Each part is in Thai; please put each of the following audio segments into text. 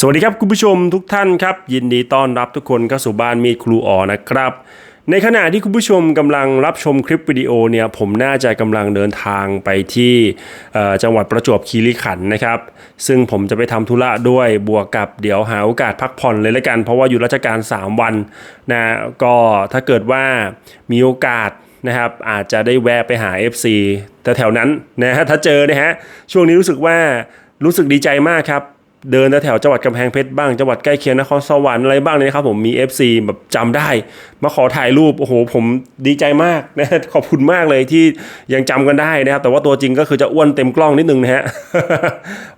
สวัสดีครับคุณผู้ชมทุกท่านครับ ยินดีต้อนรับทุกคนเข้าสู่บ้านมีครูอ๋อนะครับ ในขณะที่คุณผู้ชมกำลังรับชมคลิปวิดีโอเนี่ยผมน่าจะกำลังเดินทางไปที่จังหวัดประจวบคีรีขันธ์นะครับ ซึ่งผมจะไปทำธุระด้วยบวกกับเดี๋ยวหาโอกาสพักผ่อนเลยละกัน เพราะว่าอยู่ราชการ 3 วันนะก็ถ้าเกิดว่ามีโอกาสนะครับอาจจะได้แวะไปหา FC แต่แถวนั้นนะฮะถ้าเจอนะฮะช่วงนี้รู้สึกว่ารู้สึกดีใจมากครับ เดินแถวจังหวัดกำแพงเพชรบ้างจังหวัดใกล้เคียงนครสวรรค์อะไรบ้างเนี่ยนะครับผมมี FC แบบจำได้ มาขอถ่ายรูปโอ้โหผมดีใจมากนะขอบคุณมากเลยที่ยังจำกันได้นะครับ แต่ว่าตัวจริงก็คือจะอ้วนเต็มกล้องนิดนึงนะฮะ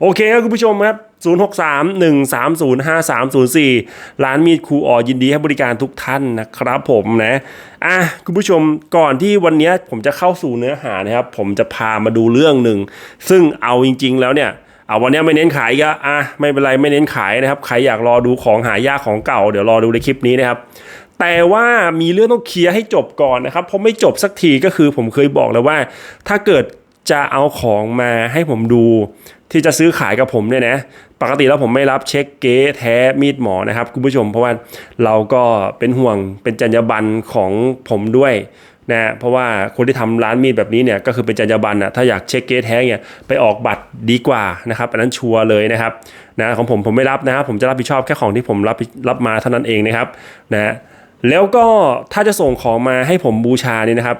โอเคครับคุณผู้ชมครับ 0631305304 ร้านมีดครูอ๋อยินดีให้บริการทุกท่านนะครับผมนะอะคุณผู้ชมก่อนที่วันนี้ผมจะเข้าสู่เนื้อหานะครับ ผมจะพามาดูเรื่องหนึ่งซึ่งเอาจริง ๆ แล้วเนี่ย อาวันนี้ไม่เน้นขายก็อะไม่เป็นไรไม่เน้นขายนะครับ ใครอยากรอดูของหายากของเก่า เดี๋ยวรอดูในคลิปนี้นะครับ แต่ว่ามีเรื่องต้องเคลียร์ให้จบก่อนนะครับเพราะไม่จบสักทีก็คือผมเคยบอกแล้วว่า ถ้าเกิดจะเอาของมาให้ผมดูที่จะซื้อขายกับผมเนี่ยนะ ปกติแล้วผมไม่รับเช็คเก๊แท้มีดหมอนะครับคุณผู้ชมเพราะว่าเราก็เป็นห่วงเป็นจรรยาบรรณของผมด้วย นะเพราะว่าคนที่ทำร้านมีดแบบนี้เนี่ยก็คือเป็นจรรยาบรรณนะถ้าอยากเช็คเกสแท้เนี่ยไปออกบัตรดีกว่านะครับอันนั้นชัวร์เลยนะครับนะของผมผมไม่รับนะครับผมจะรับผิดชอบแค่ของที่ผมรับรับมาเท่านั้นเองนะครับนะแล้วก็ถ้าจะส่งของมาให้ผมบูชาเนี่ยนะครับ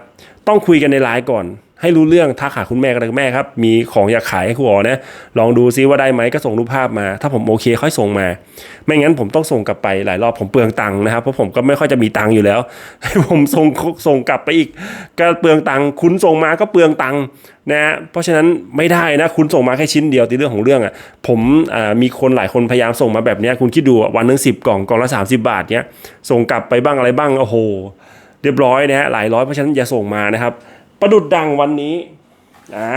ต้องคุยกันในไลน์ก่อน ให้รู้เรื่องทักหาคุณแม่กันแม่ครับ มีของอยากขายให้ครูอ๋อนะ ลองดูซิว่าได้ไหมก็ส่งรูปภาพมา ถ้าผมโอเคค่อยส่งมา ไม่งั้นผมต้องส่งกลับไปหลายรอบผมเปลืองตังค์นะครับเพราะผมก็ไม่ค่อยจะมีตังค์อยู่แล้ว ให้ผมส่งส่งกลับไปอีก ก็เปลืองตังค์คุณส่งมาก็เปลืองตังค์นะฮะเพราะฉะนั้นไม่ได้นะคุณส่งมาแค่ชิ้นเดียวในเรื่องของเรื่องอะผมมีคนหลายคนพยายามส่งมาแบบนี้คุณคิดดูวันหนึงสิบกล่องกล่องละ 30 บาทเนี้ยส่งกลับไปบ้างอะไรบ้างโอ้โหเรียบร้อยนะฮะหลายร้อยเพราะฉะนั้นอย่าส่งมานะครับ ประดุดดังวันนี้อ่า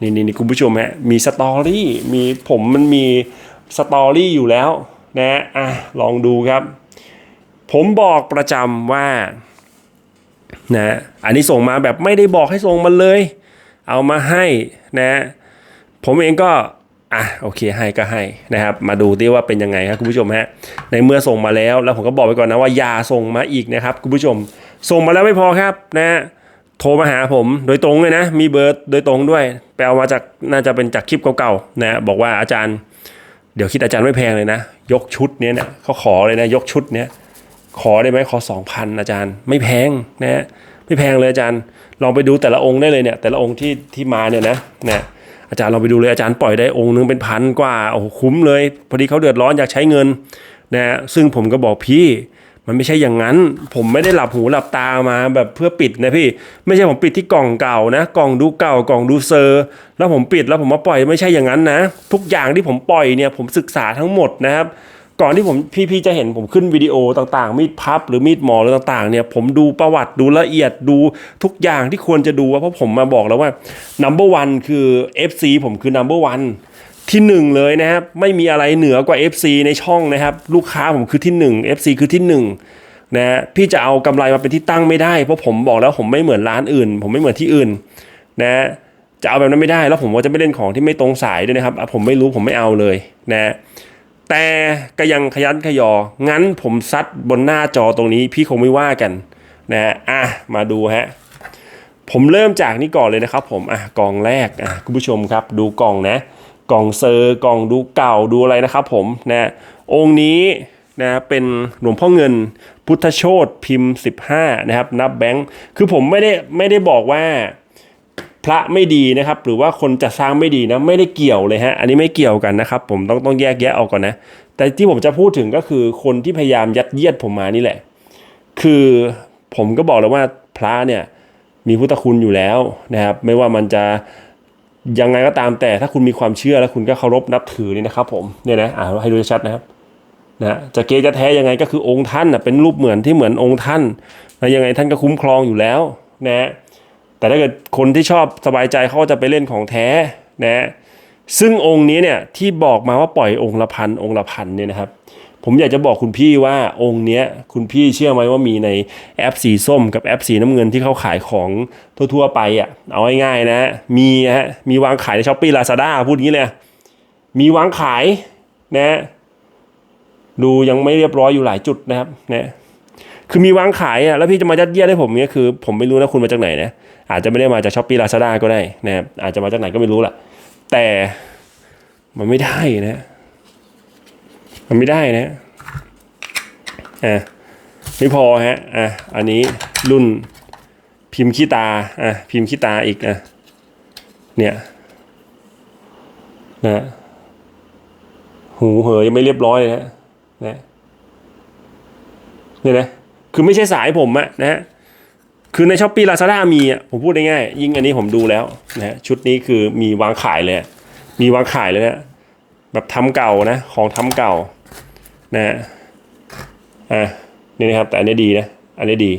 นี่นี่นี่คุณผู้ชมฮะมีสตอรี่มีผมมันมีสตอรี่อยู่แล้วนะอะลองดูครับ ผมบอกประจำว่านะอันนี้ส่งมาแบบไม่ได้บอกให้ส่งมาเลย เอามาให้นะผมเองก็อะโอเคให้ก็ให้นะครับมาดูดิว่าเป็นยังไงครับคุณผู้ชมฮะในเมื่อส่งมาแล้วแล้วผมก็บอกไปก่อนนะว่าอย่าส่งมาอีกนะครับคุณผู้ชม ส่งมาแล้วไม่พอครับนะ ทรมาหาผมโดยตรงเลยนะ มีเบอร์โดยตรงด้วยไปเอามาจากน่าจะเป็นจากคลิปเก่าๆนะบอกว่าอาจารย์ เดี๋ยวคิดอาจารย์ไม่แพงเลยนะ ยกชุดเนี้ยเนี่ยเขาขอเลยนะยกชุดเนี้ยขอได้ไหมขอสองพันอาจารย์ ไม่แพงนะฮะไม่แพงเลยอาจารย์ ลองไปดูแต่ละองค์ได้เลยเนี่ย แต่ละองค์ที่ที่มาเนี่ยนะเนี่ยอาจารย์ลองไปดูเลยอาจารย์ปล่อยได้องค์นึงเป็นพันกว่าโอ้โหคุ้มเลย พอดีเขาเดือดร้อนอยากใช้เงินนะซึ่งผมก็บอกพี่ มันไม่ใช่อย่างนั้น ผมไม่ได้หลับหูหลับตามาแบบเพื่อปิดนะพี่ ไม่ใช่ผมปิดที่กล่องเก่านะ กล่องดูเก่ากล่องดูเซอร์ แล้วผมปิดแล้วผมมาปล่อยไม่ใช่อย่างนั้นนะ ทุกอย่างที่ผมปล่อยเนี่ยผมศึกษาทั้งหมดนะครับ ก่อนที่ผมพี่ๆจะเห็นผมขึ้นวิดีโอต่างๆ มีดพับหรือมีดหมอหรือต่างๆเนี่ยผมดูประวัติดูละเอียดดูทุกอย่างที่ควรจะดูว่าเพราะผมมาบอกแล้วว่า number one คือ FC ผมคือ number one ที่หนึ่งเลยนะครับ ไม่มีอะไรเหนือกว่า FC ในช่องนะครับ ลูกค้าผมคือที่หนึ่ง FC คือที่หนึ่งนะฮะพี่จะเอากำไรมาเป็นที่ตั้งไม่ได้เพราะผมบอกแล้วผมไม่เหมือนร้านอื่น ผมไม่เหมือนที่อื่นนะฮะจะเอาแบบนั้นไม่ได้ แล้วผมว่าจะไม่เล่นของที่ไม่ตรงสายด้วยนะครับอะผมไม่รู้ผมไม่เอาเลยนะแต่ก็ยังขยันขยอ งั้นผมซัดบนหน้าจอตรงนี้ พี่คงไม่ว่ากันนะฮะอะมาดูฮะผมเริ่มจากนี่ก่อนเลยนะครับ ผมอะกล่องแรกอะคุณผู้ชมครับ ดูกล่องนะ กล่องเซอร์กล่องดูเก่าดูอะไรนะครับผมนะองค์นี้นะเป็นหลวงพ่อเงินพุทธโชตพิมพ์ 15 นะครับ นับแบงค์คือผมไม่ได้ไม่ได้บอกว่าพระไม่ดีนะครับ หรือว่าคนจะสร้างไม่ดีนะไม่ได้เกี่ยวเลยฮะอันนี้ไม่เกี่ยวกันนะครับ ผมต้องต้องแยกแยะออกก่อนนะ แต่ที่ผมจะพูดถึงก็คือคนที่พยายามยัดเยียดผมมานี่แหละ คือผมก็บอกแล้วว่าพระเนี่ยมีพุทธคุณอยู่แล้วนะครับ ไม่ว่ามันจะ ยังไงก็ตามแต่ถ้าคุณมีความเชื่อแล้วคุณก็เคารพนับถือนี่นะครับ ผมเนี่ยนะอ่าให้ดูชัดนะครับนะจะเกจะแท้ยังไงก็คือองค์ท่านนะเป็นรูปเหมือนที่เหมือนองค์ท่านแล้วยังไงท่านก็คุ้มครองอยู่แล้วนะแต่ถ้าเกิดคนที่ชอบสบายใจเขาจะไปเล่นของแท้นะซึ่งองค์นี้เนี่ยที่บอกมาว่าปล่อยองค์ละพันองค์ละพันเนี่ยนะครับ ผมอยากจะบอกคุณพี่ว่าองค์เนี้ยคุณพี่เชื่อไหมว่ามีในแอปสีส้มกับแอปสีน้ำเงินที่เขาขายของทั่วๆไปอะเอาง่ายๆนะ มีฮะมีวางขายในช้อปปี้ลาซาด้าพูดงี้เลยมีวางขายนะดูยังไม่เรียบร้อยอยู่หลายจุดนะครับเนี่ยคือมีวางขายอะแล้วพี่จะมายัดเยียดให้ผมเนี่ยคือ ผมไม่รู้นะคุณมาจากไหนนะอาจจะไม่ได้มาจากช้อปปี้ลาซาด้าก็ได้นะครับอาจจะมาจากไหนก็ไม่รู้แหละแต่มันไม่ได้นะ มันไม่ได้นะอะไม่พอฮะอะอันนี้รุ่นพิมพ์ขี้ตาอะพิมพ์ขี้ตาอีกอะเนี่ยนะหูเหยยังไม่เรียบร้อยเลยนะนะเนี่ยนะคือไม่ใช่สายผมอะนะฮะคือในช้อปปี้ลาซาด้ามีอะผมพูดได้ง่ายยิ่งอันนี้ผมดูแล้วนะฮะชุดนี้คือมีวางขายเลย มีวางขายเลยนะ แบบทำเก่านะของทำเก่านะฮะอะนี่นะครับแต่อันนี้ดีนะอันนี้ดี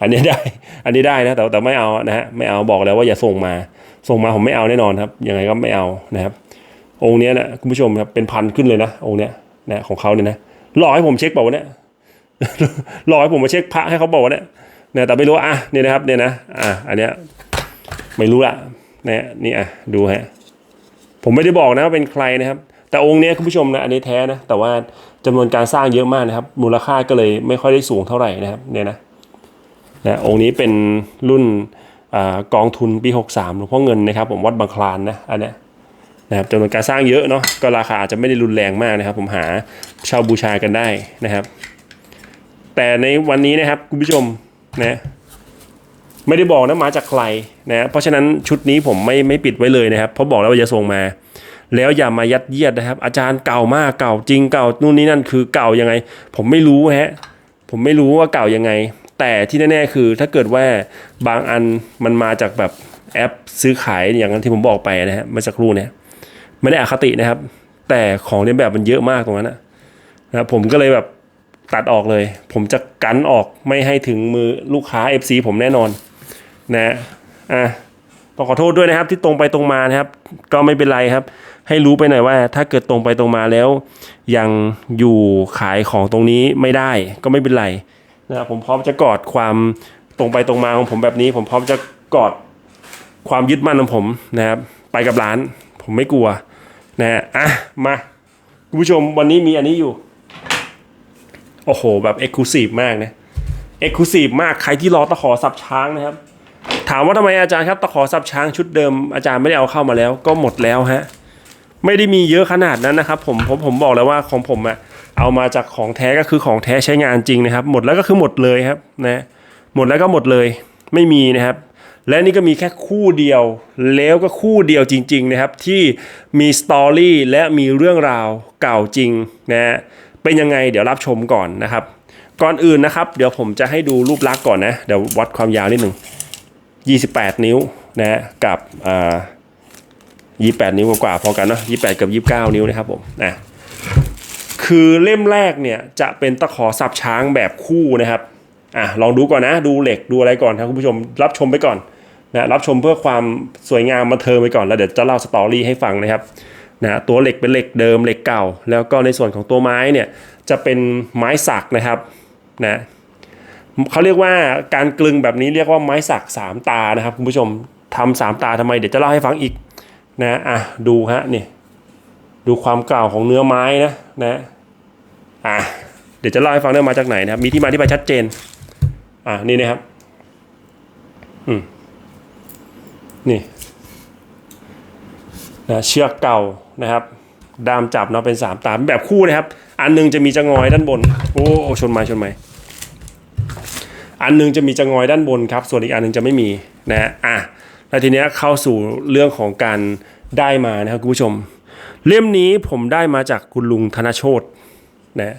อันนี้ได้ อันนี้ได้นะแต่แต่ไม่เอานะฮะไม่เอาบอกแล้วว่าอย่าส่งมา ส่งมาผมไม่เอาแน่นอนครับยังไงก็ไม่เอานะครับ องค์เนี้ยนะคุณผู้ชมครับเป็นพันขึ้นเลยนะองค์เนี้ยนะของเขาเนี่ยนะรอให้ผมเช็คเปล่าวะเนี่ยรอให้ผมมาเช็คพระให้เขาบอกว่าเนี่ยนะแต่ไม่รู้อะเนี่ยนะครับเนี่ยนะอะอันเนี้ยไม่รู้ละนี่ยนี่อะดูฮะผมไม่ได้บอกนะว่าเป็นใครนะครับ แต่องค์นี้คุณผู้ชมนะอันนี้แท้นะแต่ว่าจำนวนการสร้างเยอะมากนะครับ มูลค่าก็เลยไม่ค่อยได้สูงเท่าไหร่นะครับเนี่ยนะนะองค์นี้เป็นรุ่นอกองทุนปี 63หลวงพ่อเงินนะครับ ผมวัดบางคลานนะอันเนี้ยนะครับจำนวนการสร้างเยอะเนาะก็ราคาอาจจะไม่ได้รุนแรงมากนะครับ ผมหาเช่าบูชากันได้นะครับ แต่ในวันนี้นะครับคุณผู้ชมนะไม่ได้บอกนะมาจากใครนะเพราะฉะนั้นชุดนี้ผมไม่ไม่ปิดไว้เลยนะครับเพราะบอกแล้วว่าจะส่งมา แล้วอย่ามายัดเยียดนะครับ อาจารย์เก่ามากเก่าจริงเก่านู่นนี่นั่นคือเก่ายังไง ผมไม่รู้ฮะผมไม่รู้ว่าเก่ายังไง แต่ที่แน่ๆคือถ้าเกิดว่าบางอันมันมาจากแบบแอปซื้อขายอย่างที่ผมบอกไปนะฮะมื่อสักรูเนี่ยไม่ได้อคตินะครับ แต่ของในแบบมันเยอะมากตรงนั้นนะนะครับผมก็เลยแบบตัดออกเลย ผมจะกันออกไม่ให้ถึงมือลูกค้า FC ผมแน่นอนนะอะต้องขอโทษด้วยนะครับที่ตรงไปตรงมานะครับ ก็ไม่เป็นไรครับ ให้รู้ไปหน่อยว่า ถ้าเกิดตรงไปตรงมาแล้ว ยังอยู่ขายของตรงนี้ไม่ได้ก็ไม่เป็นไรนะผมพร้อมจะกอดความตรงไปตรงมาของผมแบบนี้ ผมพร้อมจะกอดความยึดมั่นของผมนะครับไปกับร้าน ผมไม่กลัวนะฮะอะมาคุณผู้ชมวันนี้มีอันนี้อยู่ โอ้โห แบบเอ็กซ์คลูซีฟมากนะเอ็กซ์คลูซีฟมากใครที่รอตะขอสับช้างนะครับ ถามว่าทำไมอาจารย์ครับตะขอสับช้างชุดเดิมอาจารย์ไม่ได้เอาเข้ามาแล้ว ก็หมดแล้วฮะ ไม่ได้มีเยอะขนาดนั้นนะครับผมผมผมบอกแล้วว่าของผมอะเอามาจากของแท้ก็คือของแท้ใช้งานจริงนะครับ หมดแล้วก็คือหมดเลยครับนะหมดแล้วก็หมดเลย ไม่มีนะครับ และนี่ก็มีแค่คู่เดียว แล้วก็คู่เดียวจริง ๆนะครับ ที่มีสตอรี่และมีเรื่องราวเก่าจริงนะฮะเป็นยังไงเดี๋ยวรับชมก่อนนะครับ ก่อนอื่นนะครับ เดี๋ยวผมจะให้ดูรูปลักษณ์ก่อนนะ เดี๋ยววัดความยาวนิดหนึ่ง28 นิ้วนะฮะกับอ่า 28นิ้วกว่าพอกันเนาะ28กับ29นิ้วนะครับผมนะคือเล่มแรกเนี่ยจะเป็นตะขอสับช้างแบบคู่นะครับอะลองดูก่อนนะดูเหล็กดูอะไรก่อนครับคุณผู้ชมรับชมไปก่อนนะรับชมเพื่อความสวยงามมาเทิงไปก่อนแล้วเดี๋ยวจะเล่าสตอรี่ให้ฟังนะครับนะตัวเหล็กเป็นเหล็กเดิมเหล็กเก่า แล้วก็ในส่วนของตัวไม้เนี่ยจะเป็นไม้สักนะครับนะเขาเรียกว่าการกลึงแบบนี้เรียกว่าไม้สักสามตานะครับคุณผู้ชมทำสามตาทำไมเดี๋ยวจะเล่าให้ฟังอีก นะอะดูฮะนี่ดูความเก่าของเนื้อไม้นะนะอะเดี๋ยวจะเล่าให้ฟังเรื่องมาจากไหนนะครับ มีที่มาที่ไปชัดเจน อะนี่นะครับอืมนี่นะเชือกเก่านะครับ ดามจับเนาะเป็นสามตาเป็นแบบคู่นะครับ อันหนึงจะมีจะงอยด้านบน โอ้โอชนไม้ชนไม้อันหนึงจะมีจะงอยด้านบนครับ ส่วนอีกอันหนึงจะไม่มีนะอะ แล้วทีเนี้ยเข้าสู่เรื่องของการได้มานะครับคุณผู้ชม เล่มนี้ผมได้มาจากคุณลุงธนโชตนะ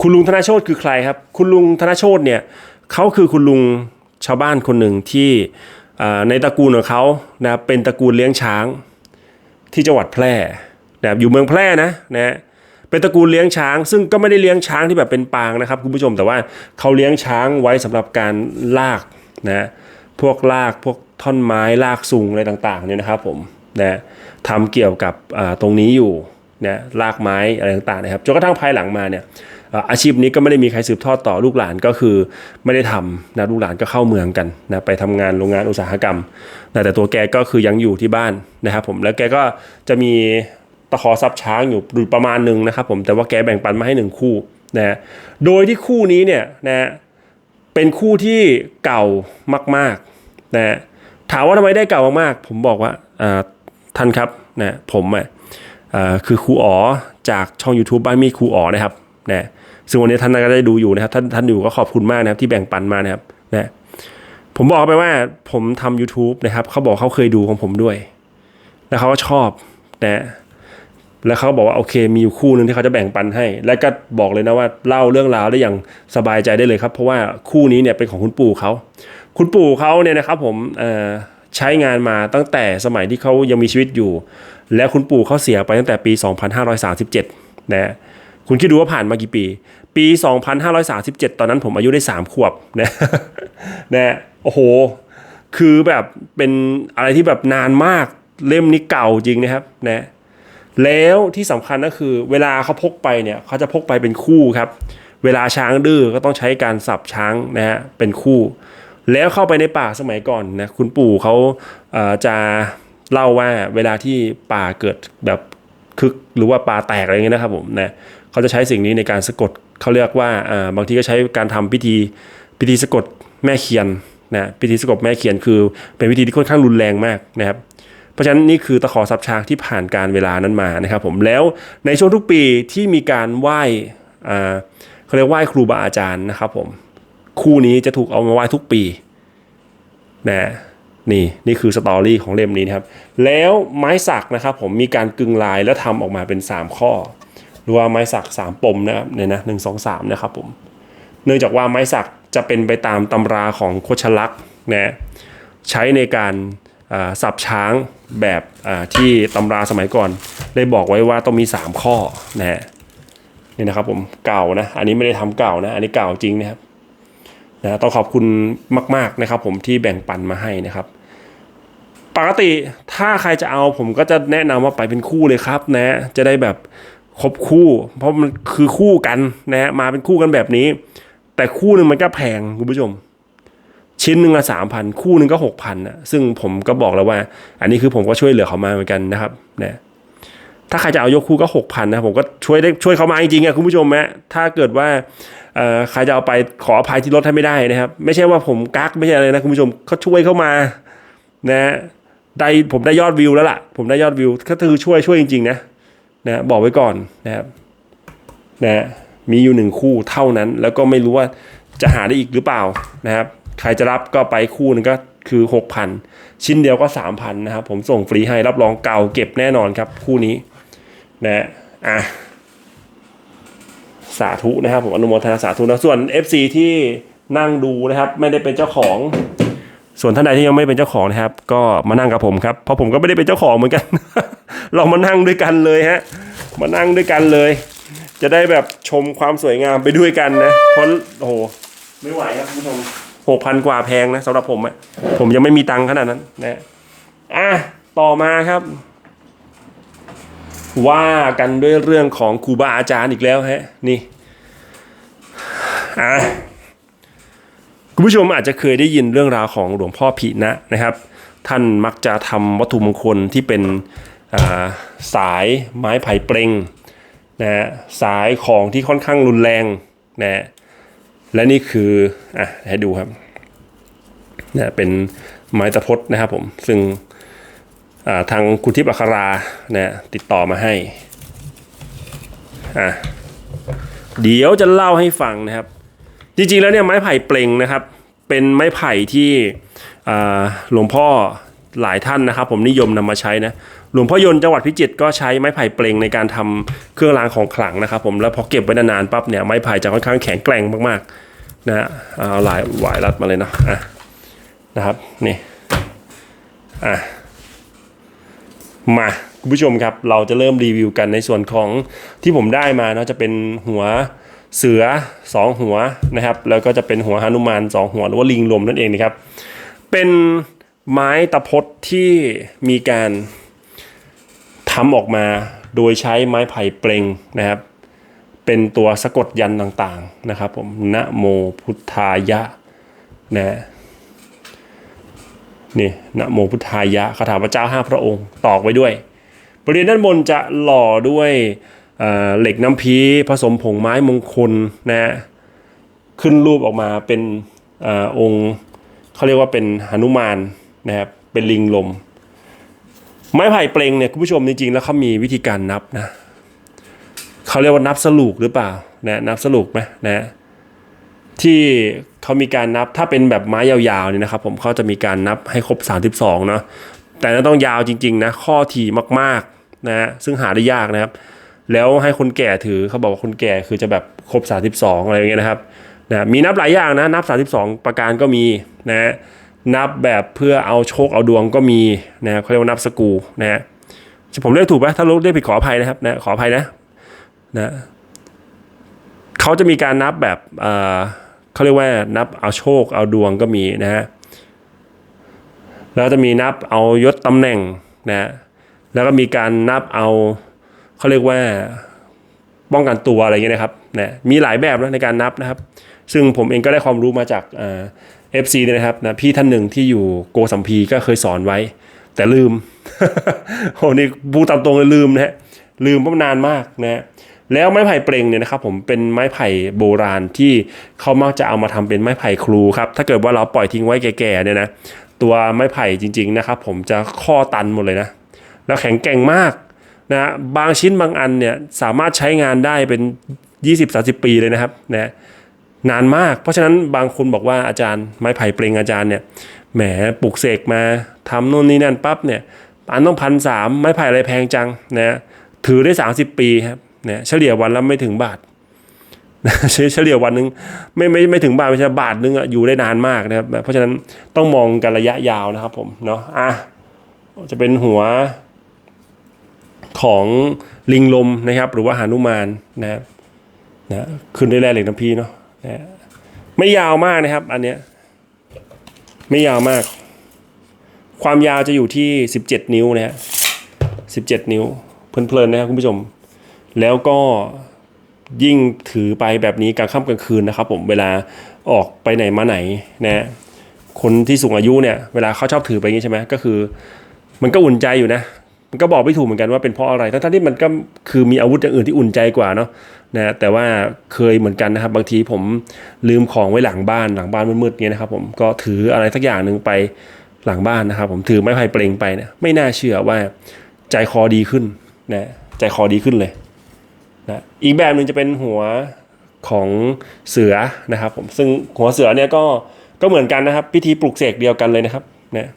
คุณลุงธนโชตคือใครครับ คุณลุงธนโชตเนี่ยเขาคือคุณลุงชาวบ้านคนหนึ่งที่ในตระกูลของเขานะเป็นตระกูลเลี้ยงช้างที่จังหวัดแพร่นะครับอยู่เมืองแพร่นะนะเป็นตระกูลเลี้ยงช้าง ซึ่งก็ไม่ได้เลี้ยงช้างที่แบบเป็นปางนะครับคุณผู้ชมแต่ว่าเขาเลี้ยงช้างไว้สำหรับการลากนะ พวกลากพวกท่อนไม้ลากสูงอะไรต่างๆเนี่ยนะครับผมนะทำเกี่ยวกับตรงนี้อยู่นะลากไม้อะไรต่างๆนะครับจนกระทั่งภายหลังมาเนี่ยอาชีพนี้ก็ไม่ได้มีใครสืบทอดต่อลูกหลานก็คือไม่ได้ทำนะลูกหลานก็เข้าเมืองกันนะไปทำงานโรงงานอุตสาหกรรมนะแต่ตัวแกก็คือยังอยู่ที่บ้านนะครับผมแล้วแกก็จะมีตะขอซับช้างอยู่อยู่ประมาณหนึ่งนะครับผมแต่ว่าแกแบ่งปันมาให้หนึ่งคู่นะโดยที่คู่นี้เนี่ยนะ เป็นคู่ที่เก่ามากๆนะฮะถามว่าทำไมได้เก่ามากๆ ผมบอกว่าท่านครับนะผมอะคือครูอ๋อจากช่อง YouTube บ้านมีครูอ๋อนะครับนะซึ่งวันนี้ท่านก็ได้ดูอยู่นะครับ ท่านท่านอยู่ก็ขอบคุณมากนะครับที่แบ่งปันมานะครับนะผมบอกไปว่าผมทำ YouTube นะครับเขาบอกเขาเคยดูของผมด้วย แล้วเขาก็ชอบนะ แล้วเขาบอกว่าโอเคมีอยู่คู่หนึ่งที่เขาจะแบ่งปันให้ แล้วก็บอกเลยนะว่าเล่าเรื่องราวได้อย่างสบายใจได้เลยครับ เพราะว่าคู่นี้เนี่ยเป็นของคุณปู่เขาคุณปู่เขาเนี่ยนะครับผมใช้งานมาตั้งแต่สมัยที่เขายังมีชีวิตอยู่ แล้วคุณปู่เขาเสียไปตั้งแต่ปี 2537 นะคุณคิดดูว่าผ่านมากี่ปี ปี 2537 ตอนนั้นผมอายุได้ 3 ขวบนะนะโอ้โห คือแบบเป็นอะไรที่แบบนานมากเล่มนี้เก่าจริงนะครับนะ แล้วที่สำคัญก็คือเวลาเขาพกไปเนี่ยเขาจะพกไปเป็นคู่ครับ เวลาช้างดื้อก็ต้องใช้การสับช้างนะฮะเป็นคู่ แล้วเข้าไปในป่าสมัยก่อนนะคุณปู่เขาจะเล่าว่าเวลาที่ป่าเกิดแบบคึกหรือว่าป่าแตกอะไรเงี้ยนะครับผมนะเขาจะใช้สิ่งนี้ในการสะกดเขาเรียกว่าอ่าบางทีก็ใช้การทำพิธีพิธีสะกดแม่เคียนนะพิธีสะกดแม่เคียนคือเป็นพิธีที่ค่อนข้างรุนแรงมากนะครับ เพราะฉะนั้นนี่คือตะขอซับช้างที่ผ่านการเวลานั้นมานะครับผมแล้วในช่วงทุกปีที่มีการไหว้เขาเรียกไหว้ครูบาอาจารย์นะครับผมคู่นี้จะถูกเอามาไหว้ทุกปีนะนี่นี่คือสตอรี่ของเล่มนี้นะครับ แล้วไม้สักนะครับผมมีการกึงลายแล้วทำออกมาเป็น 3 ข้อ หรือว่าไม้สัก 3 ปมนะครับเนี่ยนะหนึ่งสองสามนะครับผมเนื่องจากว่าไม้สักจะเป็นไปตามตำราของโคชลักษ์นะใช้ในการาสับช้าง แบบที่ตำราสมัยก่อน ได้บอกไว้ว่าต้องมี 3 ข้อนะฮะนี่นะครับผมเก่านะ อันนี้ไม่ได้ทำเก่านะ อันนี้เก่าจริงนะครับนะต้องขอบคุณมาก ๆนะครับ ผมที่แบ่งปันมาให้นะครับ ปกติถ้าใครจะเอาผมก็จะแนะนำว่าไปเป็นคู่เลยครับ นะ จะได้แบบครบคู่ เพราะมันคือคู่กันนะฮะมาเป็นคู่กันแบบนี้ แต่คู่หนึ่งมันก็แพงคุณผู้ชม ชิ้นหนึ่งละสามพันคู่หนึ่งก็หกพันนะซึ่งผมก็บอกแล้วว่า อันนี้คือผมก็ช่วยเหลือเขามาเหมือนกันนะครับนะถ้าใครจะเอายกคู่ก็หกพันนะผมก็ช่วยได้ช่วยเขามาจริงๆอะคุณผู้ชมนะถ้าเกิดว่าใครจะเอาไปขออภัยที่ลดให้ไม่ได้นะครับ ไม่ใช่ว่าผมกักไม่ใช่อะไรนะคุณผู้ชมเขาช่วยเข้ามานะได้ผมได้ยอดวิวแล้วล่ะ ผมได้ยอดวิวก็คือช่วยช่วยจริง ๆ นะนะบอกไว้ก่อนนะครับนะมีอยู่หนึ่งคู่เท่านั้น แล้วก็ไม่รู้ว่าจะหาได้อีกหรือเปล่านะครับ ใครจะรับก็ไปคู่นึงก็คือ 6,000 ชิ้นเดียวก็ 3,000 นะครับ ผมส่งฟรีให้รับรองเก่าเก็บแน่นอนครับ คู่นี้นะอะสาธุนะครับ ผมอนุโมทนาสาธุนะส่วน FC ที่นั่งดูนะครับ ไม่ได้เป็นเจ้าของ ส่วนท่านใดที่ยังไม่เป็นเจ้าของนะครับ ก็มานั่งกับผมครับเพราะผมก็ไม่ได้เป็นเจ้าของเหมือนกัน เรามานั่งด้วยกันเลยฮะมานั่งด้วยกันเลย จะได้แบบชมความสวยงามไปด้วยกันนะเพราะโอ้โหไม่ไหวครับคุณผู้ชม หกพันกว่าแพงนะสำหรับผมอะผมยังไม่มีตังค์ขนาดนั้นนะอะต่อมาครับ ว่ากันด้วยเรื่องของครูบาอาจารย์อีกแล้วฮะนี่อะคุณผู้ชมอาจจะเคยได้ยินเรื่องราวของหลวงพ่อผีนะนะครับ ท่านมักจะทำวัตถุมงคลที่เป็นอ่าสายไม้ไผ่เปลงนะฮะสายของที่ค่อนข้างรุนแรงนะ และนี่คืออะให้ดูครับเนี่ยเป็นไม้ตะพดนะครับผม ซึ่งาทางคุณทิพย์อัคราเนี่ยติดต่อมาให้อะเดี๋ยวจะเล่าให้ฟังนะครับ จริงๆแล้วเนี่ยไม้ไผ่เปล่งนะครับ เป็นไม้ไผ่ที่หลวงพ่อ หลายท่านนะครับ ผมนิยมนำมาใช้นะหลวงพ่อยนต์จังหวัดพิจิตรก็ใช้ไม้ไผ่เปลงในการทำเครื่องรางของขลังนะครับ ผมแล้วพอเก็บไว้นานๆปั๊บเนี่ยไม้ไผ่จะค่อนข้างแข็งแกร่งมากๆนะฮะเอาหลายหวายรัดมาเลยเนาะอะนะครับนี่อะมาคุณผู้ชมครับ เราจะเริ่มรีวิวกันในส่วนของที่ผมได้มาเนาะจะเป็นหัวเสือสองหัวนะครับ แล้วก็จะเป็นหัวหนุมานสองหัวหรือว่าลิงลมนั่นเองนะครับ เป็น ไม้ตะพดที่มีการทำออกมาโดยใช้ไม้ไผ่เปลงนะครับ เป็นตัวสะกดยันต่างๆนะครับผมนะโมพุทธายะนะนี่นะโมพุทธายะคาถาพระเจ้าห้าพระองค์ตอกไว้ด้วยบริเวณด้านบนจะหล่อด้วยเหล็กน้ำพีผสมผงไม้มงคลนะฮะขึ้นรูปออกมาเป็นออองค์เขาเรียกว่าเป็นหนุมาน นะครับเป็นลิงลม ไม้ไผ่เปลงเนี่ยคุณผู้ชมจริงๆแล้วเขามีวิธีการนับนะเขาเรียกว่านับสลูกหรือเปล่านะนับสลูกไหมนะที่เขามีการนับถ้าเป็นแบบไม้ยาวๆเนี่ยนะครับ ผมเขาจะมีการนับให้ครบ 32เนาะแต่ต้องยาวจริงๆนะข้อถี่มากๆนะซึ่งหาได้ยากนะครับ แล้วให้คนแก่ถือเขาบอกว่าคนแก่คือจะแบบครบ 32 อะไรอย่างเงี้ยนะครับนะมีนับหลายอย่างนะนับ 32 ประการก็มีนะ นับแบบเพื่อเอาโชคเอาดวงก็มีนะเขาเรียกว่านับสกูนะฮะผมเรียกถูกไหมถ้ารู้เรียกผิดขออภัยนะครับนะขออภัยนะนะเขาจะมีการนับแบบเอ่อเขาเรียกว่านับเอาโชคเอาดวงก็มีนะฮะแล้วจะมีนับเอายศตำแหน่งนะฮะแล้วก็มีการนับเอาเขาเรียกว่าป้องกันตัวอะไรเงี้ยนะครับนะมีหลายแบบนะในการนับนะครับ ซึ่งผมเองก็ได้ความรู้มาจาก เอฟซีเนี่ยนะครับนะพี่ท่านหนึ่งที่อยู่โกสัมพีก็เคยสอนไว้ แต่ลืมโหนี่พูตามตรงเลยลืมนะฮะลืมเพราะนานมากนะฮะแล้วไม้ไผ่เปล่งเนี่ยนะครับผมเป็นไม้ไผ่โบราณที่เขามักจะเอามาทำเป็นไม้ไผ่ครูครับถ้าเกิดว่าเราปล่อยทิ้งไว้แก่ๆเนี่ยนะตัวไม้ไผ่จริง ๆนะครับ ผมจะข้อตันหมดเลยนะแล้วแข็งแกร่งมากนะบางชิ้นบางอันเนี่ยสามารถใช้งานได้เป็น 20-30 ปีเลยนะครับนะ นานมาก เพราะฉะนั้นบางคนบอกว่าอาจารย์ไม้ไผ่เปลงอาจารย์เนี่ยแหมปลูกเสกมาทำโน่นนี่นั่นปั๊บเนี่ยอันต้องพันสามไม้ไผ่อะไรแพงจังนะถือได้ 30 ปีครับนะเฉลี่ยวันละไม่ถึงบาทเฉลี่ยวันหนึงไม่ไม่ไม่ถึงบาทไม่ใช่บาทนึงอะอยู่ได้นานมากนะครับ เพราะฉะนั้นต้องมองกันระยะยาวนะครับผมเนาะอะจะเป็นหัวของลิงลมนะครับ หรือว่าหานุมานนะครับนะขึ้นด้แร่เหล็กน้ำพีเนาะ นะไม่ยาวมากนะครับ อันเนี้ยไม่ยาวมาก ความยาวจะอยู่ที่ 17 นิ้วนะฮะ17 นิ้ว เพลินๆนะครับคุณผู้ชม แล้วก็ยิ่งถือไปแบบนี้กลางค่ำกลางคืนนะครับ ผมเวลาออกไปไหนมาไหนนะฮะคนที่สูงอายุเนี่ย เวลาเขาชอบถือไปอย่างนี้ใช่ไหมก็คือ มันก็อุ่นใจอยู่นะ มันก็บอกไม่ถูกเหมือนกันว่าเป็นเพราะอะไร ทั้งที่มันก็คือมีอาวุธอย่างอื่นที่อุ่นใจกว่าเนาะนะแต่ว่าเคยเหมือนกันนะครับ บางทีผมลืมของไว้หลังบ้านหลังบ้านมืดๆเงี้ยนะครับ ผมก็ถืออะไรสักอย่างหนึ่งไปหลังบ้านนะครับ ผมถือไม้ไผ่เปลงไปเนี่ยไม่น่าเชื่อว่าใจคอดีขึ้นนะใจคอดีขึ้นเลยนะอีกแบบหนึ่งจะเป็นหัวของเสือนะครับผมซึ่งหัวเสือเนี่ยก็ก็เหมือนกันนะครับ พิธีปลุกเสกเดียวกันเลยนะครับนะ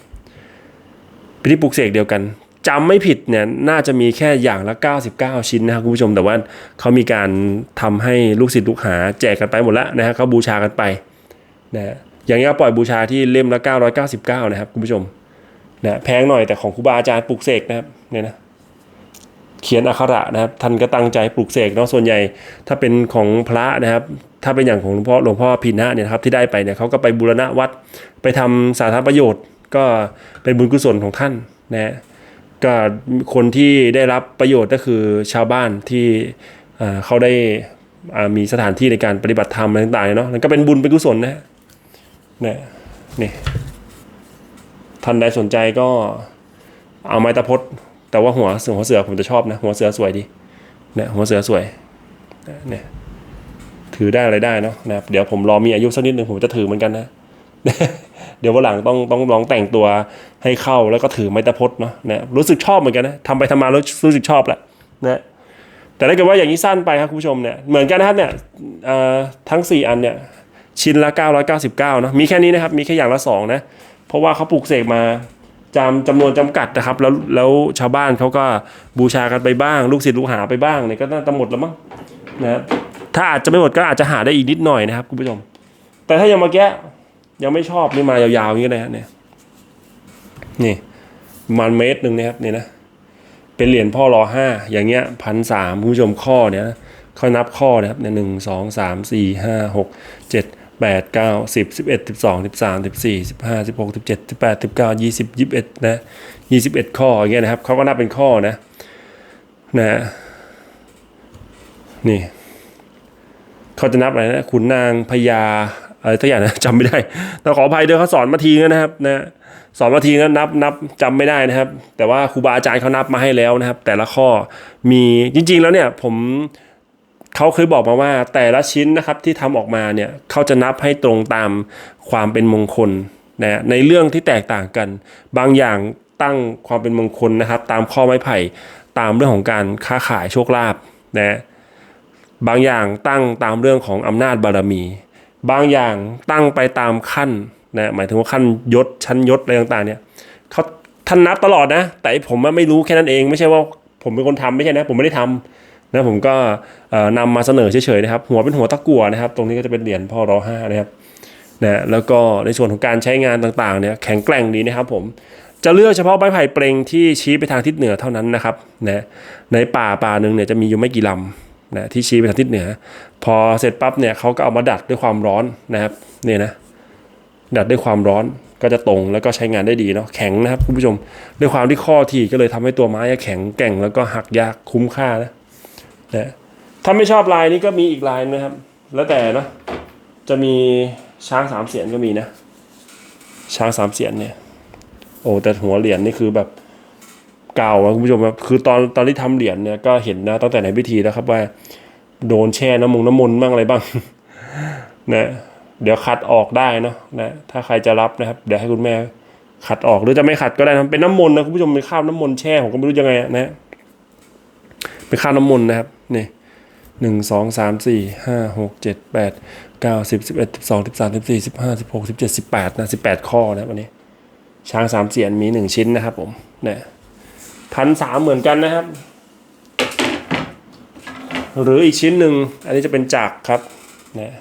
พิธีปลุกเสกเดียวกัน จำไม่ผิดเนี่ยน่าจะมีแค่อย่างละ 99 ชิ้นนะครับคุณผู้ชมแต่ว่าเขามีการทำให้ลูกศิษย์ลูกหาแจกกันไปหมดแล้วนะฮะเขาบูชากันไปนะอย่างนี้ก็ปล่อยบูชาที่เล่มละ 999 นะครับคุณผู้ชมนะแพงหน่อยแต่ของครูบาอาจารย์ปลุกเสกนะครับเนี่ยนะเขียนอักขระนะครับท่านก็ตั้งใจปลุกเสกเนาะส่วนใหญ่ ถ้าเป็นของพระนะครับ ถ้าเป็นอย่างของหลวงพ่อหลวงพ่อพินะเนี่ยครับที่ได้ไปเนี่ยเขาก็ไปบูรณะวัดไปทำสาธารณประโยชน์ ก็เป็นบุญกุศลของท่านนะ ก็คนที่ได้รับประโยชน์ก็คือชาวบ้านที่เขาได้มีสถานที่ในการปฏิบัติธรรมอะไรต่างๆเนาะนั่นก็เป็นบุญเป็นกุศลนะฮะเนี่ยนี่ท่านใดสนใจก็เอาไม้ตะพดแต่ว่าหัวหัวเสือผมจะชอบนะ หัวเสือสวยดีเนี่ยหัวเสือสวยเนี่ยถือได้อะไรได้เนาะนะครับเดี๋ยวผมรอมีอายุสักนิดหนึ่งผมจะถือเหมือนกันนะ เดี๋ยววันหลังต้องต้องลองแต่งตัวให้เข้าแล้วก็ถือไม้ตะพดเนาะนะรู้สึกชอบเหมือนกันนะทำไปทำมาแล้วรู้สึกชอบแหละนะแต่ถ้าเกิดว่าอย่างนี้สั้นไปครับคุณผู้ชมเนี่ยเหมือนกันนะครับเนี่ยทั้ง 4 อันเนี่ยชิ้นละ 999เนาะมีแค่นี้นะครับมีแค่อย่างละ2นะเพราะว่าเขาปลูกเสกมาจำจำนวนจำกัดนะครับแล้วแล้วชาวบ้านเขาก็บูชากันไปบ้าง ลูกศิษย์ลูกหาไปบ้างเนี่ยก็น่าจะหมดแล้วมั้งนะถ้าอาจจะไม่หมดก็อาจจะหาได้อีกนิดหน่อยนะครับคุณผู้ชม แต่ถ้ายังเมื่อกี้ ยังไม่ชอบนี่มายาวๆอย่างนี้เลยฮะเนี่ยนี่มันเมตรหนึ่งนะครับเนี่ยนะเป็นเหรียญพ่อรอห้าอย่างเงี้ยพันสามคุณผู้ชมข้อเนี่ยเขานับข้อนะครับเนี่ยหนึ่งสองสามสี่ห้าหกเจ็ดแปดเก้าสิบสิบเอ็ดสิบสองสิบสามสิบสี่สิบห้าสิบหกสิบเจ็ดสิบแปดสิบเก้ายี่สิบยี่สิบเอ็ดนะยี่สิบเอ็ดข้ออย่างเงี้ยนะครับเขาก็นับเป็นข้อนะนะนี่เขาจะนับอะไรนะขุนนางพญา อะไรสักอย่างนะจำไม่ได้แต่ขออภัยด้วยเขาสอนมาทีนึงนนะครับนะสอนมาทีนั้นนับนับจำไม่ได้นะครับ แต่ว่าครูบาอาจารย์เขานับมาให้แล้วนะครับ แต่ละข้อมีจริง ๆ แล้วเนี่ยผมเขาเคยบอกมาว่า แต่ละชิ้นนะครับที่ทำออกมาเนี่ยเขาจะนับให้ตรงตามความเป็นมงคลนะในเรื่องที่แตกต่างกัน บางอย่างตั้งความเป็นมงคลนะครับ ตามข้อไม้ไผ่ตามเรื่องของการค้าขายโชคลาภนะบางอย่างตั้งตามเรื่องของอำนาจบารมี บางอย่างตั้งไปตามขั้นนะหมายถึงว่าขั้นยศชั้นยศอะไรต่างๆเนี่ยเขาท่านนับตลอดนะ แต่ผมไม่รู้แค่นั้นเอง ไม่ใช่ว่าผมเป็นคนทำไม่ใช่นะ ผมไม่ได้ทำนะผมก็เอ่อนำมาเสนอเฉยๆนะครับ หัวเป็นหัวตะกั่วนะครับ ตรงนี้ก็จะเป็นเหรียญพ่อรอห้านะครับนะแล้วก็ในส่วนของการใช้งานต่างๆเนี่ยแข็งแกร่งดีนะครับผมจะเลือกเฉพาะใบไผ่เปลงที่ชี้ไปทางทิศเหนือเท่านั้นนะครับนะในป่าป่าหนึ่งเนี่ยจะมีอยู่ไม่กี่ลำ นะที่ชี้ไปทางทิศเหนือ พอเสร็จปั๊บเนี่ยเขาก็เอามาดัดด้วยความร้อนนะครับเนี่ยนะดัดด้วยความร้อนก็จะตรงแล้วก็ใช้งานได้ดีเนาะแข็งนะครับคุณผู้ชม ด้วยความที่ข้อที่ก็เลยทำให้ตัวไม้แข็งแกร่งแล้วก็หักยากคุ้มค่านะนะถ้าไม่ชอบลายนี้ก็มีอีกลายนะครับ แล้วแต่เนะจะมีช้างสามเสียนก็มีนะ ช้างสามเสียนเนี่ยโอ้แต่หัวเหรียญนี่คือแบบ เก่าคุณผู้ชมครับคือตอนตอนที่ทำเหรียญเนี่ยก็เห็นนะตั้งแต่ในพิธีแล้วครับว่า โดนแช่น้ำมงน้ำมนต์บ้างอะไรบ้างนะเดี๋ยวขัดออกได้นะนะถ้าใครจะรับนะครับ เดี๋ยวให้คุณแม่ขัดออกหรือจะไม่ขัดก็ได้นะเป็นน้ำมนต์นะคุณผู้ชมเป็นข้าวน้ำมนต์แช่ผมก็ไม่รู้ยังไงนะเป็นค่าวน้ำมนต์นะครับนี่หนึ่งสองสามสี่ห้าหกเจ็ดแปดเก้าสิบสิบเอ็ดสิบสองสิบสามสิบสี่สิบห้าสิบหกสิบเจ็ดสิบแปดนะสิบแปดข้อนะวันนี้ ช้างสามเสียนมีหนึ่งชิ้นนะครับผมเนี่ย พันสามเหมือนกันนะครับ หรืออีกชิ้นหนึ่งอันนี้จะเป็นจักรครับเนี่ย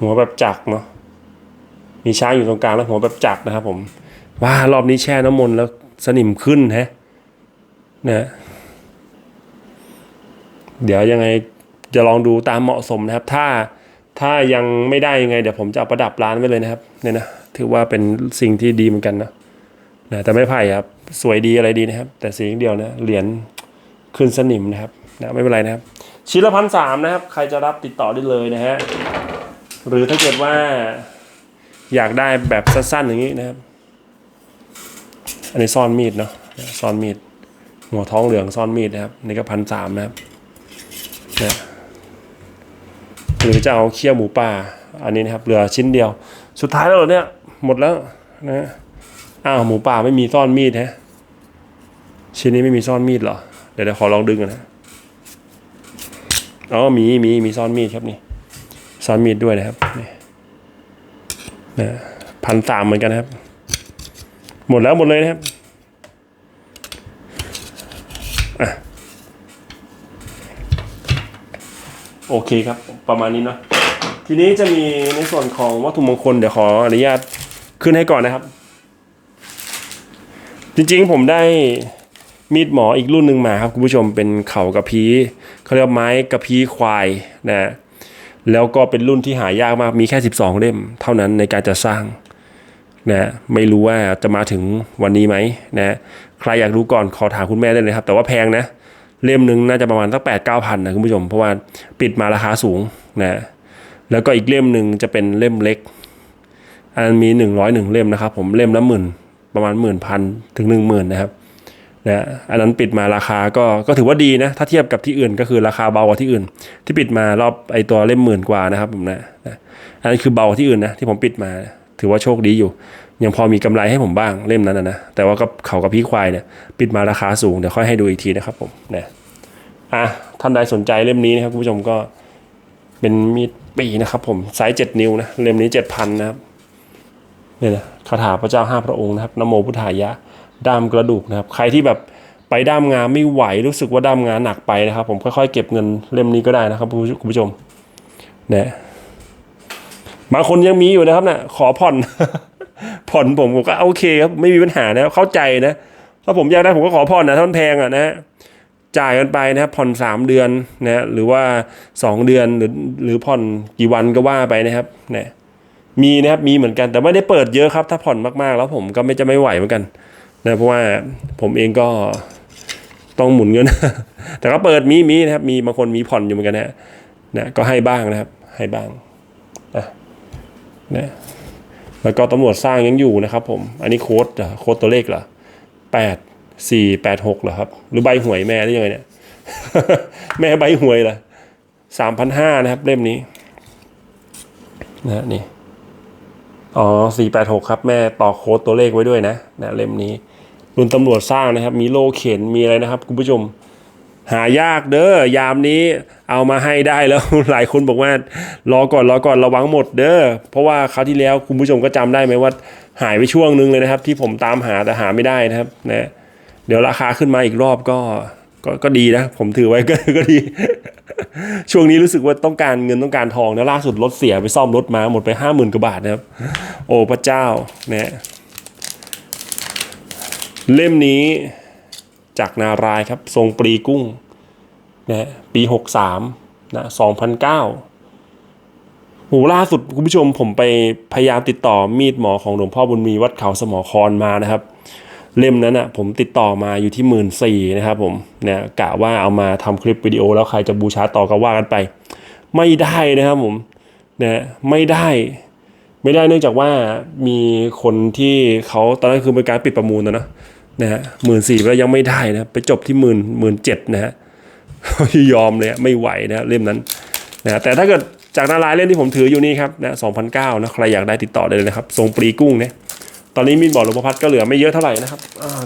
หัวแบบจักรเนาะมีช้างอยู่ตรงกลางแล้วหัวแบบจักรนะครับผมว้ารอบนี้แช่น้ำมนต์แล้วสนิมขึ้นฮะเนี่ยเดี๋ยวยังไงจะลองดูตามเหมาะสมนะครับ ถ้าถ้ายังไม่ได้ยังไง เดี๋ยวผมจะเอาประดับร้านไว้เลยนะครับเนี่ยนะถือว่าเป็นสิ่งที่ดีเหมือนกันนะ นะแต่ไม่ไผ่ครับ สวยดีอะไรดีนะครับ แต่สิ่งเดียวนะเหรียญขึ้นสนิมนะครับนะไม่เป็นไรนะครับชิ้นละพันสามนะครับ ใครจะรับติดต่อได้เลยนะฮะหรือถ้าเกิดว่าอยากได้แบบสั้นๆอย่างนี้นะครับ อันนี้ซ่อนมีดเนาะซ่อนมีดหัวท้องเหลืองซ่อนมีดนะครับนี่ก็พันสามนะครับนะหรือจะเอาเคี่ยวหมูป่า อันนี้นะครับเหลือชิ้นเดียว สุดท้ายแล้วเนี่ยหมดแล้วนะ อ้าวหมูป่าไม่มีซ่อนมีดฮะชิ้นนี้ไม่มีซ่อนมีดเหรอ เดี๋ยวเดี๋ยวขอลองดึงกันนะอ๋อมีมีมีซ่อนมีดครับนี่ซ่อนมีดด้วยนะครับนี่นะพันสามเหมือนกันนะครับ หมดแล้วหมดเลยนะครับโอเคครับ ประมาณนี้เนาะทีนี้จะมีในส่วนของวัตถุมงคลเดี๋ยวขออนุญาตขึ้นให้ก่อนนะครับ จริงๆ ผมได้มีดหมออีกรุ่นหนึ่งมาครับคุณผู้ชมเป็นเข่ากระพี้เขาเรียกไม้กระพี้ควายนะแล้วก็เป็นรุ่นที่หายากมากมีแค่ 12 เล่ม เท่านั้นในการจะสร้างนะไม่รู้ว่าจะมาถึงวันนี้ไหมนะใครอยากรู้ก่อนขอถามคุณแม่ได้เลยครับ แต่ว่าแพงนะ เล่มหนึ่งน่าจะประมาณสักแปดเก้าพันนะคุณผู้ชม เพราะว่าปิดมาราคาสูงนะแล้วก็อีกเล่มหนึ่งจะเป็นเล่มเล็ก อันมีหนึ่งร้อยหนึ่งเล่มนะครับผมเล่มละหมื่น ประมาณหมื่นพันถึงหนึ่งหมื่นนะครับนะอันนั้นปิดมาราคาก็ก็ถือว่าดีนะ ถ้าเทียบกับที่อื่นก็คือราคาเบากว่าที่อื่น ที่ปิดมารอบไอตัวเล่มหมื่นกว่านะครับผมนะนะอันนั้นคือเบากว่าที่อื่นนะที่ผมปิดมา ถือว่าโชคดีอยู่ ยังพอมีกำไรให้ผมบ้างเล่มนั้นนะนะแต่ว่าก็เขากับพี่ควายเนี่ยปิดมาราคาสูงเดี๋ยวค่อยให้ดูอีกทีนะครับผมนะอะท่านใดสนใจเล่มนี้นะครับคุณผู้ชมก็เป็นมีดปีนะครับผมไซส์เจ็ดนิ้วนะเล่มนี้เจ็ดพันนะครับเนี่ยนะ คาถาพระเจ้าห้าพระองค์นะครับนโมพุทธายะด้ามกระดูกนะครับ ใครที่แบบไปด้ามงานไม่ไหวรู้สึกว่าด้ามงานหนักไปนะครับ ผมค่อยๆเก็บเงินเล่มนี้ก็ได้นะครับคุณผู้ชมเนี่ยบางคนยังมีอยู่นะครับเนะ่ะขอผ่อน ผ่อนผมผมก็โอเคครับไม่มีปัญหานะเข้าใจนะถ้าผมอยากได้ผมก็ขอผ่อนนะถ้านแพงอะนะจ่ายกันไปนะครับผ่อนสามเดือนนะหรือว่าสองเดือนหรือหรือผ่อนกี่วันก็ว่าไปนะครับเนะ มีนะครับมีเหมือนกันแต่ไม่ได้เปิดเยอะครับ ถ้าผ่อนมากๆ แล้วผมก็ไม่จะไม่ไหวเหมือนกันนะเพราะว่าผมเองก็ต้องหมุนเงิน แต่ก็เปิดมีมีนะครับ มีบางคนมีผ่อนอยู่เหมือนกันนะนะก็ให้บ้างนะครับ ให้บ้างนะนะแล้วก็ตำรวจสร้างยังอยู่นะครับผม อันนี้โค้ดเหรอโค้ดตัวเลขเหรอแปดสี่แปดหกเหรอครับ หรือใบหวยแม่ได้ยังไงเนี่ย แม่ใบหวยเหรอสามพันห้านะครับ เล่มนี้ นะนี่ อ๋อสี่แปดหกครับ แม่ต่อโค้ดตัวเลขไว้ด้วยนะนะเล่มนี้ รุ่นตำรวจสร้างนะครับ มีโล่เข็นมีอะไรนะครับ คุณผู้ชม หายากเด้อยามนี้เอามาให้ได้แล้ว หลายคนบอกว่ารอก่อนรอก่อนระวังหมดเด้อเพราะว่าคราวที่แล้วคุณผู้ชมก็จำได้ไหมว่า หายไปช่วงนึงเลยนะครับ ที่ผมตามหาแต่หาไม่ได้นะครับนะเดี๋ยวราคาขึ้นมาอีกรอบก็ ก็ก็ดีนะ ผมถือไว้ก็ก็ดี ช่วงนี้รู้สึกว่าต้องการเงินต้องการทองนะล่าสุดรถเสียไปซ่อมรถมาหมดไปห้าหมื่นกว่าบาทนะครับ โอ้พระเจ้านะเล่มนี้จากนารายครับ ทรงปรีกุ้งนะปีหกสามนะสองพันเก้าโหล่าสุดคุณผู้ชมผมไปพยายามติดต่อมีดหมอของหลวงพ่อบุญมีวัดเขาสมอครมานะครับ เล่มนั้นอะผมติดต่อมาอยู่ที่หมื่นสี่นะครับผมเนี่ยกะว่าเอามาทำคลิปวิดีโอแล้วใครจะบูชาต่อก็ว่ากันไป ไม่ได้นะครับผมนะไม่ได้ไม่ได้เนื่องจากว่ามีคนที่เขาตอนนั้นคือเป็นการปิดประมูลนะนะนะฮะหมื่นสี่แล้วยังไม่ได้นะไปจบที่หมื่นหมื่นเจ็ดนะฮะยอมเลยไม่ไหวนะเล่มนั้นนะแต่ถ้าเกิดจากนารายเล่มที่ผมถืออยู่นี่ครับนะสองพันเก้านะใครอยากได้ติดต่อได้เลยนะครับทรงปรีกุ้งเนี่ย ตอนนี้มีดบอกหลวงพ่อพัดก็เหลือไม่เยอะเท่าไหร่นะครับ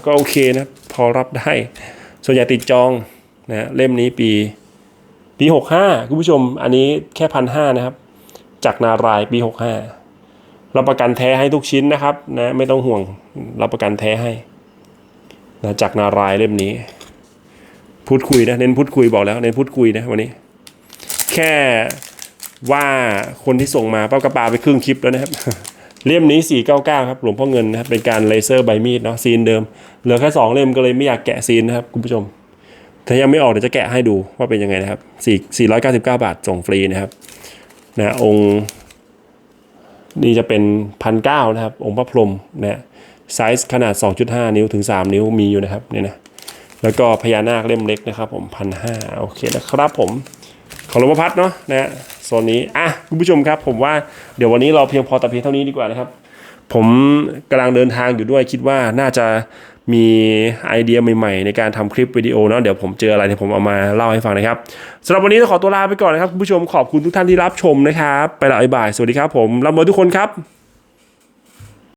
ก็โอเคนะพอรับได้ ส่วนใหญ่ติดจองนะเล่มนี้ปี ปีหกห้าคุณผู้ชมอันนี้แค่พันห้านะครับ จากนารายปีหกห้ารับประกันแท้ให้ทุกชิ้นนะครับนะไม่ต้องห่วงรับประกันแท้ให้นะจากนารายเล่มนี้ พูดคุยนะเน้นพูดคุยบอกแล้วเน้นพูดคุยนะวันนี้ แค่ว่าคนที่ส่งมาเป้ากระปาไปครึ่งคลิปแล้วนะครับ เล่มนี้ 499 ครับ หลวงพ่อเงินนะครับ เป็นการเลเซอร์ใบมีดเนาะ ซีนเดิม เหลือแค่สองเล่มก็เลยไม่อยากแกะซีนนะครับ คุณผู้ชม ถ้ายังไม่ออกเดี๋ยวจะแกะให้ดูว่าเป็นยังไงนะครับ4 499 บาทส่งฟรีนะครับ นะองค์นี่จะเป็นพันเก้านะครับ องค์พระพรหมนะไซส์ขนาด 2.5 นิ้วถึง 3 นิ้วมีอยู่นะครับเนี่ยนะ แล้วก็พญานาคเล่มเล็กนะครับ ผมพันห้าโอเคนะครับผม ของหลวงพ่อพัดเนาะนะ โซนนี้อะคุณผู้ชมครับ ผมว่าเดี๋ยววันนี้เราเพียงพอแต่เพียงเท่านี้ดีกว่านะครับ ผมกำลังเดินทางอยู่ด้วยคิดว่าน่าจะมีไอเดียใหม่ๆ ในการทำคลิปวิดีโอเนาะเดี๋ยวผมเจออะไรเดี๋ยวผมเอามาเล่าให้ฟังนะครับสำหรับวันนี้ต้องขอตัวลาไปก่อนนะครับคุณผู้ชมขอบคุณทุกท่านที่รับชมนะครับ ไปและบ๊ายบายสวัสดีครับผมรับมือทุกคนครับ